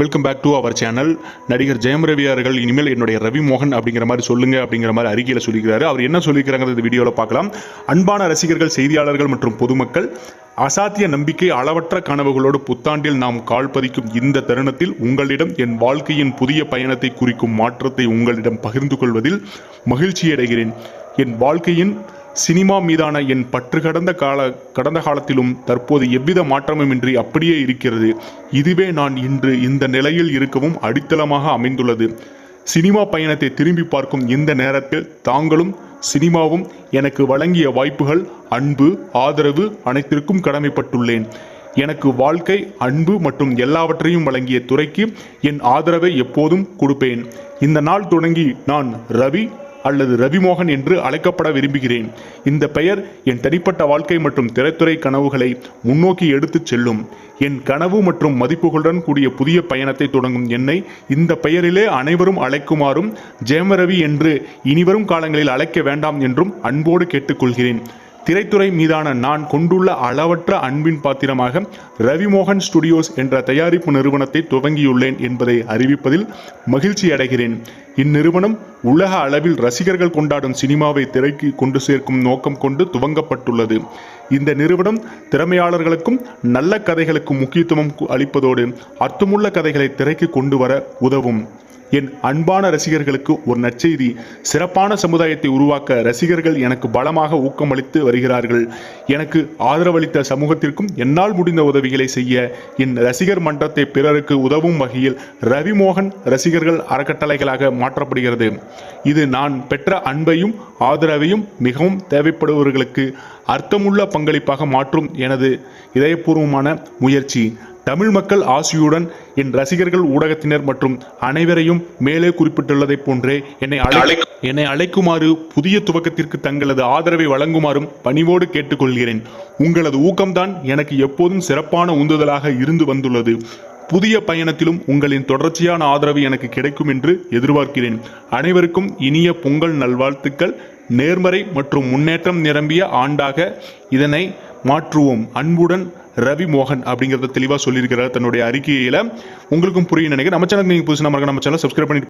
Welcome back to our channel நடிகர் ஜெயம் ரவி அவர்கள் இனிமேல் என்னுடைய ரவி மோகன் அப்படிங்கிற மாதிரி சொல்லுங்க அப்படிங்கிற மாதிரி அறிக்கையில் சொல்லிக்கிறாரு. அவர் என்ன சொல்லிக்கிறாங்கிறது இந்த வீடியோவில் பார்க்கலாம். அன்பான ரசிகர்கள் செய்தியாளர்கள் மற்றும் பொதுமக்கள் அசாத்திய நம்பிக்கை அளவற்ற கனவுகளோடு புத்தாண்டில் நாம் கால் பதிக்கும் இந்த தருணத்தில் உங்களிடம் என் வாழ்க்கையின் புதிய பயணத்தை குறிக்கும் மாற்றத்தை உங்களிடம் பகிர்ந்து கொள்வதில் மகிழ்ச்சியடைகிறேன். என் வாழ்க்கையின் சினிமா மீதான என் பற்று கடந்த கால கடந்த காலத்திலும் தற்போது எவ்வித மாற்றமுமின்றி அப்படியே இருக்கிறது. இதுவே நான் இன்று இந்த நிலையில் இருக்கவும் அடித்தளமாக அமைந்துள்ளது. சினிமா பயணத்தை திரும்பி பார்க்கும் இந்த நேரத்தில் தாங்களும் சினிமாவும் எனக்கு வழங்கிய வாய்ப்புகள் அன்பு ஆதரவு அனைத்திற்கும் கடமைப்பட்டுள்ளேன். எனக்கு வாழ்க்கை அன்பு மற்றும் எல்லாவற்றையும் வழங்கிய துறைக்கு என் ஆதரவை எப்போதும் கொடுப்பேன். இந்த நாள் தொடங்கி நான் ரவி அல்லது ரவிமோகன் என்று அழைக்கப்பட விரும்புகிறேன். இந்த பெயர் என் தனிப்பட்ட வாழ்க்கை மற்றும் திரைத்துறை கனவுகளை முன்னோக்கி எடுத்துச் செல்லும். என் கனவு மற்றும் மதிப்புகளுடன் கூடிய புதிய பயணத்தை தொடங்கும் என்னை இந்த பெயரிலே அனைவரும் அழைக்குமாறும் ஜெயமரவி என்று இனிவரும் காலங்களில் அழைக்க வேண்டாம் என்றும் அன்போடு கேட்டுக்கொள்கிறேன். திரைத்துறை மீதான நான் கொண்டுள்ள அளவற்ற அன்பின் பாத்திரமாக ரவிமோகன் ஸ்டுடியோஸ் என்ற தயாரிப்பு நிறுவனத்தை துவங்கியுள்ளேன் என்பதை அறிவிப்பதில் மகிழ்ச்சி அடைகிறேன். இந்நிறுவனம் உலக அளவில் ரசிகர்கள் கொண்டாடும் சினிமாவை திரைக்கு கொண்டு சேர்க்கும் நோக்கம் கொண்டு துவங்கப்பட்டுள்ளது. இந்த நிறுவனம் திறமையாளர்களுக்கும் நல்ல கதைகளுக்கும் முக்கியத்துவம் அளிப்பதோடு அர்த்தமுள்ள கதைகளை திரைக்கு கொண்டு வர உதவும். என் அன்பான ரசிகர்களுக்கு ஒரு நற்செய்தி. சிறப்பான சமுதாயத்தை உருவாக்க ரசிகர்கள் எனக்கு பலமாக ஊக்கமளித்து வருகிறார்கள். எனக்கு ஆதரவளித்த சமூகத்திற்கும் என்னால் முடிந்த உதவிகளை செய்ய என் ரசிகர் மன்றத்தை பிறருக்கு உதவும் வகையில் ரவிமோகன் ரசிகர்கள் அறக்கட்டளைகளாக மாற்றப்படுகிறது. இது நான் பெற்ற அன்பையும் ஆதரவையும் மிகவும் தேவைப்படுபவர்களுக்கு அர்த்தமுள்ள பங்களிப்பாக மாற்றும் எனது இதயபூர்வமான முயற்சி. தமிழ் மக்கள் ஆசியுடன் என் ரசிகர்கள் ஊடகத்தினர் மற்றும் அனைவரையும் மேலே குறிப்பிட்டுள்ளதைப் போன்றே என்னை அழை என்னை அழைக்குமாறு புதிய துவக்கத்திற்கு தங்களது ஆதரவை வழங்குமாறும் பணிவோடு கேட்டுக்கொள்கிறேன். உங்களது ஊக்கம்தான் எனக்கு எப்போதும் சிறப்பான உந்துதலாக இருந்து வந்துள்ளது. புதிய பயணத்திலும் உங்களின் தொடர்ச்சியான ஆதரவு எனக்கு கிடைக்கும் என்று எதிர்பார்க்கிறேன். அனைவருக்கும் இனிய பொங்கல் நல்வாழ்த்துக்கள். நேர்மறை மற்றும் முன்னேற்றம் நிரம்பிய ஆண்டாக இதனை மாற்றுவோம். அன்புடன் ரவி மோகன் அப்படிங்கிறத தெளிவாக சொல்லியிருக்கிறார் தன்னுடைய அறிக்கையில். உங்களுக்கும் புரியும் நினைக்கிறேன். நம்ம சேனலுக்கு நீங்கள் புதுசு நம்ம நம்ம சேனல் சப்ஸ்கிரைப் பண்ணி